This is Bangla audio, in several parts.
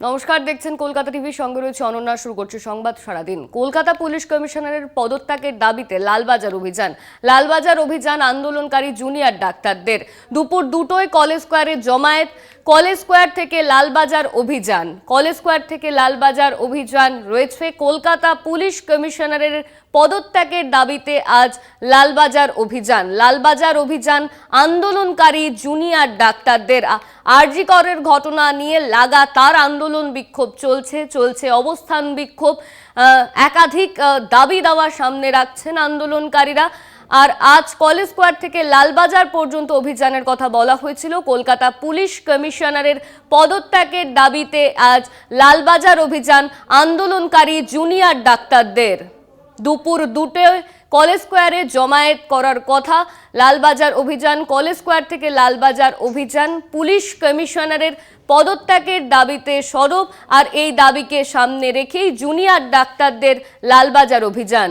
নমস্কার, দেখছেন কলকাতা টিভির সঙ্গে রয়েছে অনন্যা, শুরু করছে সংবাদ সারাদিন। কলকাতা পুলিশ কমিশনারের পদত্যাগের দাবিতে লালবাজার অভিযান। লালবাজার অভিযান আন্দোলনকারী জুনিয়র ডাক্তারদের। দুপুর দুটোয় কলেজ স্কোয়ারে জমায়েত। কলেজ স্কোয়ার থেকে লালবাজার অভিযান। কলেজ স্কোয়ার থেকে লালবাজার অভিযান রয়েছে। কলকাতা পুলিশ কমিশনারের পদত্যাগের দাবিতে আজ লালবাজার অভিযান। লালবাজার অভিযান আন্দোলনকারী জুনিয়র ডাক্তারদের আরজি করের ঘটনা নিয়ে লাগাতার আন্দোলন বিক্ষোভ চলছে চলছে অবস্থান বিক্ষোভ। একাধিক দাবি দাওয়া সামনে রাখছেন আন্দোলনকারীরা। আর আজ কলেজ স্কোয়ার থেকে লালবাজার পর্যন্ত অভিযানের কথা বলা হয়েছিল। কলকাতা পুলিশ কমিশনারের পদত্যাগের দাবিতে আজ লালবাজার অভিযান আন্দোলনকারী জুনিয়র ডাক্তারদের। দুপুর দুটোয় কলেজ স্কোয়ারে জমায়েত করার কথা লালবাজার অভিযান, কলেজ স্কোয়ার থেকে লালবাজার অভিযান পুলিশ কমিশনারের পদত্যাগের দাবিতে সরব। আর এই দাবিকে সামনে রেখেই জুনিয়র ডাক্তারদের লালবাজার অভিযান।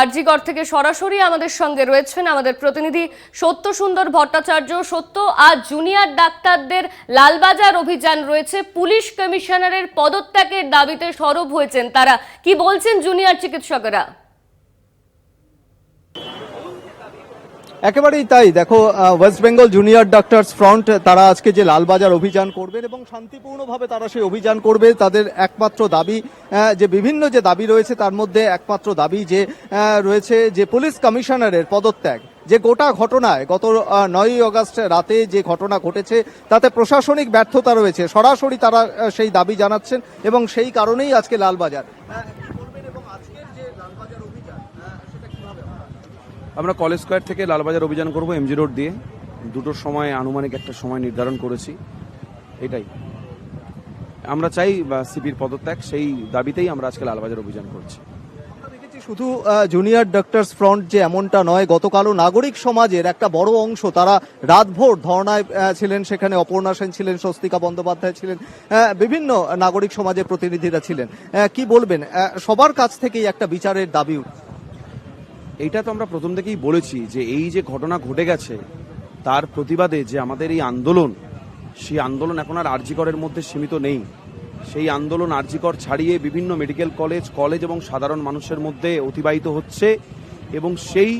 আরজিগড় থেকে সরাসরি আমাদের সঙ্গে রয়েছেন আমাদের প্রতিনিধি সত্য সুন্দর ভট্টাচার্য। সত্য আর জুনিয়র ডাক্তারদের লালবাজার অভিযান রয়েছে। পুলিশ কমিশনারের পদত্যাগের দাবিতে সরব হয়েছেন তারা। কি বলছেন জুনিয়র চিকিৎসকেরা? একেবারেই তাই। দেখো West Bengal junior doctors front তারা আজকে যে লালবাজার অভিযান করবেন এবং শান্তিপূর্ণভাবে তারা সেই অভিযান করবে, তাদের একমাত্র দাবি যে বিভিন্ন যে দাবি রয়েছে তার মধ্যে একমাত্র দাবি যে রয়েছে যে পুলিশ কমিশনারের পদত্যাগ। যে গোটা ঘটনায় গত নয়ই আগস্ট রাতে যে ঘটনা ঘটেছে, তাতে প্রশাসনিক ব্যর্থতা রয়েছে। সরাসরি তারা সেই দাবি জানাচ্ছেন এবং সেই কারণেই আজকে লালবাজার আহ, কি বলবেন এবং আজকের যে লালবাজার অভিযান আহ, সেটা কীভাবে হবে? আমরা কলেজ স্কোয়ার থেকে লালবাজার অভিযান করব এমজি রোড দিয়ে। দুটোর সময় আনুমানিক একটা সময় নির্ধারণ করেছি। এটাই। আমরা চাই সিপির পদত্যাগ, সেই দাবিতেই আমরা আজকে লালবাজার অভিযান করছি। শুধু জুনিয়র ডক্টরস ফ্রন্ট যে এমনটা নয়, গতকালও নাগরিক সমাজের একটা বড় অংশ, তারা রাতভর ধর্নায় ছিলেন সেখানে, অপর্ণা সেন ছিলেন, স্বস্তিকা বন্দ্যোপাধ্যায় ছিলেন বিভিন্ন নাগরিক সমাজের প্রতিনিধিরা ছিলেন। কি বলবেন? সবার কাছ থেকেই একটা বিচারের দাবি উঠছে। এইটা তো আমরা প্রথম থেকেই বলেছি যে এই যে ঘটনা ঘটে গেছে, তার প্রতিবাদে যে আমাদের এই আন্দোলন, সেই আন্দোলন এখন আর আরজিকরের মধ্যে সীমিত নেই। সেই আন্দোলন আরজিকর ছাড়িয়ে বিভিন্ন মেডিকেল কলেজ কলেজ এবং সাধারণ মানুষের মধ্যে অতিবাহিত হচ্ছে এবং সেই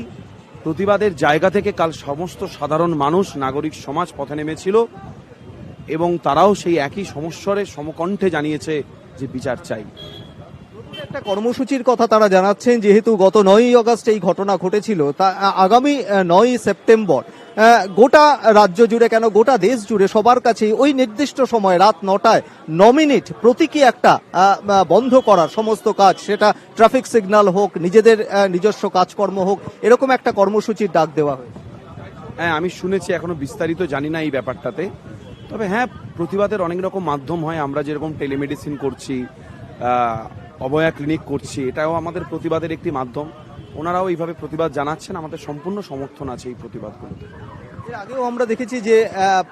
প্রতিবাদের জায়গা থেকে কাল সমস্ত সাধারণ মানুষ, নাগরিক সমাজ পথে নেমেছিল এবং তারাও সেই একই সমস্যারে সমকণ্ঠে জানিয়েছে যে বিচার চাই। একটা কর্মসূচির কথা তারা জানাচ্ছেন, যেহেতু গত নয়ই আগস্ট এই ঘটনা ঘটেছিল, তা আগামী নয়ই সেপ্টেম্বর গোটা রাজ্য জুড়ে কেন গোটা দেশ জুড়ে সবার কাছেই ওই নির্দিষ্ট সময় রাত নটায় ন মিনিট প্রতীকী একটা বন্ধ করার সমস্ত কাজ, সেটা ট্রাফিক সিগন্যাল হোক, নিজেদের নিজস্ব কাজকর্ম হোক, এরকম একটা কর্মসূচির ডাক দেওয়া হয়েছে। হ্যাঁ আমি শুনেছি, এখনও বিস্তারিত জানি না এই ব্যাপারটাতে। তবে হ্যাঁ প্রতিবাদের অনেক রকম মাধ্যম হয়, আমরা যেরকম টেলিমেডিসিন করছি অবয়া ক্লিনিক করছি এটাও আমাদের প্রতিবাদের একটি মাধ্যম। ওনারাও এইভাবে প্রতিবাদ জানাচ্ছেন আমাদের সম্পূর্ণ সমর্থন আছে এই প্রতিবাদগুলোতে। এর আগেও আমরা দেখেছি যে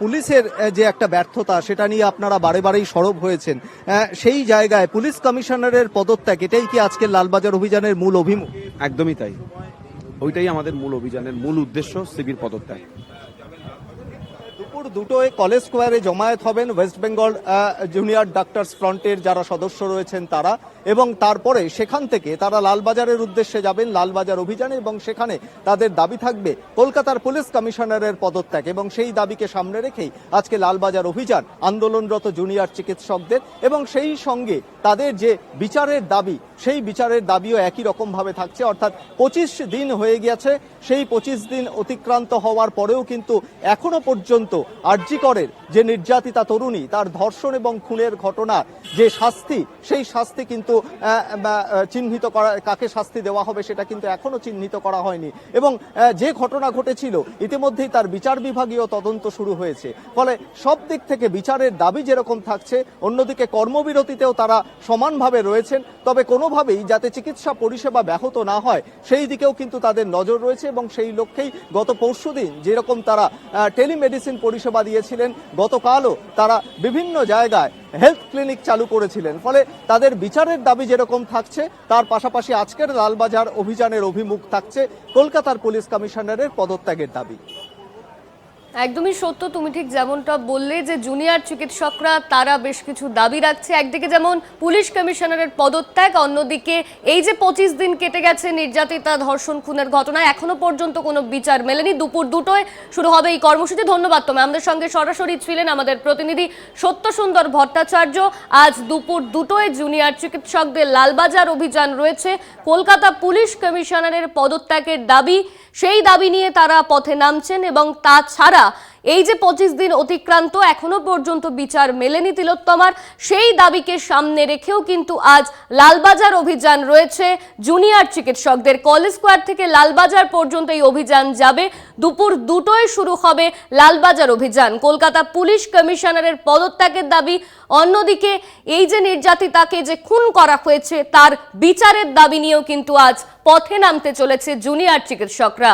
পুলিশের যে একটা ব্যর্থতা সেটা নিয়ে আপনারা বারে বারেই সরব হয়েছেন। সেই জায়গায় পুলিশ কমিশনারের পদত্যাগ এটাই কি আজকের লালবাজার অভিযানের মূল অভিমুখ একদমই তাই। ওইটাই আমাদের মূল অভিযানের মূল উদ্দেশ্য শিবির পদত্যাগ। দুটোয় কলেজ স্কোয়ারে জমায়েত হবেন ওয়েস্ট বেঙ্গল জুনিয়র ডাক্তার্স ফ্রন্টের যারা সদস্য রয়েছেন তারা। এবং তারপরে সেখান থেকে তারা লালবাজারের উদ্দেশ্যে যাবেন লালবাজার অভিযানে এবং সেখানে তাদের দাবি থাকবে কলকাতার পুলিশ কমিশনারের পদত্যাগ। এবং সেই দাবিকে সামনে রেখেই আজকে লালবাজার অভিযান আন্দোলনরত জুনিয়র চিকিৎসকদের এবং সেই সঙ্গে তাদের যে বিচারের দাবি, সেই বিচারের দাবিও একই রকমভাবে থাকছে। অর্থাৎ পঁচিশ দিন হয়ে গেছে সেই পঁচিশ দিন অতিক্রান্ত হওয়ার পরেও কিন্তু এখনও পর্যন্ত আরজিকরের যে নির্যাতিতা তরুণী, তার ধর্ষণ এবং খুনের ঘটনা যে শাস্তি, সেই শাস্তি কিন্তু চিহ্নিত করা, কাকে শাস্তি দেওয়া হবে সেটা কিন্তু এখনও চিহ্নিত করা হয়নি। এবং যে ঘটনা ঘটেছিল, ইতিমধ্যেই তার বিচার বিভাগীয় তদন্ত শুরু হয়েছে। ফলে সব দিক থেকে বিচারের দাবি যেরকম থাকছে, অন্যদিকে কর্মবিরতিতেও তারা সমানভাবে রয়েছেন। তবে কোনোভাবেই যাতে চিকিৎসা পরিষেবা ব্যাহত না হয়, সেই দিকেও কিন্তু তাদের নজর রয়েছে এবং সেই লক্ষ্যেই গত পরশুদিন যেরকম তারা টেলিমেডিসিন পরিষেবা পরিষেবা দিয়েছিলেন। গতকালও তারা বিভিন্ন জায়গায় হেলথ ক্লিনিক চালু করেছিলেন। ফলে তাদের বিচারের দাবি যেরকম থাকছে, তার পাশাপাশি আজকের লালবাজার অভিযানের অভিমুখ থাকছে কলকাতার পুলিশ কমিশনারের পদত্যাগের দাবি। একদমই সত্য। তুমি ঠিক যেমনটা বললে যে জুনিয়র চিকিৎসকরা, তারা বেশ কিছু দাবি রাখছে। একদিকে যেমন পুলিশ কমিশনারের পদত্যাগ, অন্যদিকে এই যে পঁচিশ দিন কেটে গেছে নির্যাতিতা ধর্ষণ, খুনের ঘটনায় এখনও পর্যন্ত কোনো বিচার মেলেনি। দুপুর দুটোয় শুরু হবে এই কর্মসূচি। ধন্যবাদ তোমায়। আমাদের সঙ্গে সরাসরি ছিলেন আমাদের প্রতিনিধি সত্য সুন্দর ভট্টাচার্য। আজ দুপুর দুটোয় জুনিয়র চিকিৎসকদের লালবাজার অভিযান রয়েছে। কলকাতা পুলিশ কমিশনারের পদত্যাগের দাবি, সেই দাবি নিয়ে তারা পথে নামছেন এবং তাছাড়া এই যে পঁচিশ দিন অতিক্রান্ত, এখনও পর্যন্ত বিচার মেলেনি তিলোত্তমার। সেই দাবিকে সামনে রেখেও কিন্তু আজ লালবাজার অভিযান রয়েছে। জুনিয়র চিকিৎসকদের কলেজ স্কোয়ার থেকে লালবাজার পর্যন্ত এই অভিযান যাবে। দুপুর দুটোয় শুরু হবে লালবাজার অভিযান। কলকাতা পুলিশ কমিশনারের পদত্যাগের দাবি। অন্যদিকে এই যে নির্যাতিতাকে যে খুন করা হয়েছে, তার বিচারের দাবি নিয়েও কিন্তু আজ পথে নামতে চলেছে জুনিয়র চিকিৎসকরা।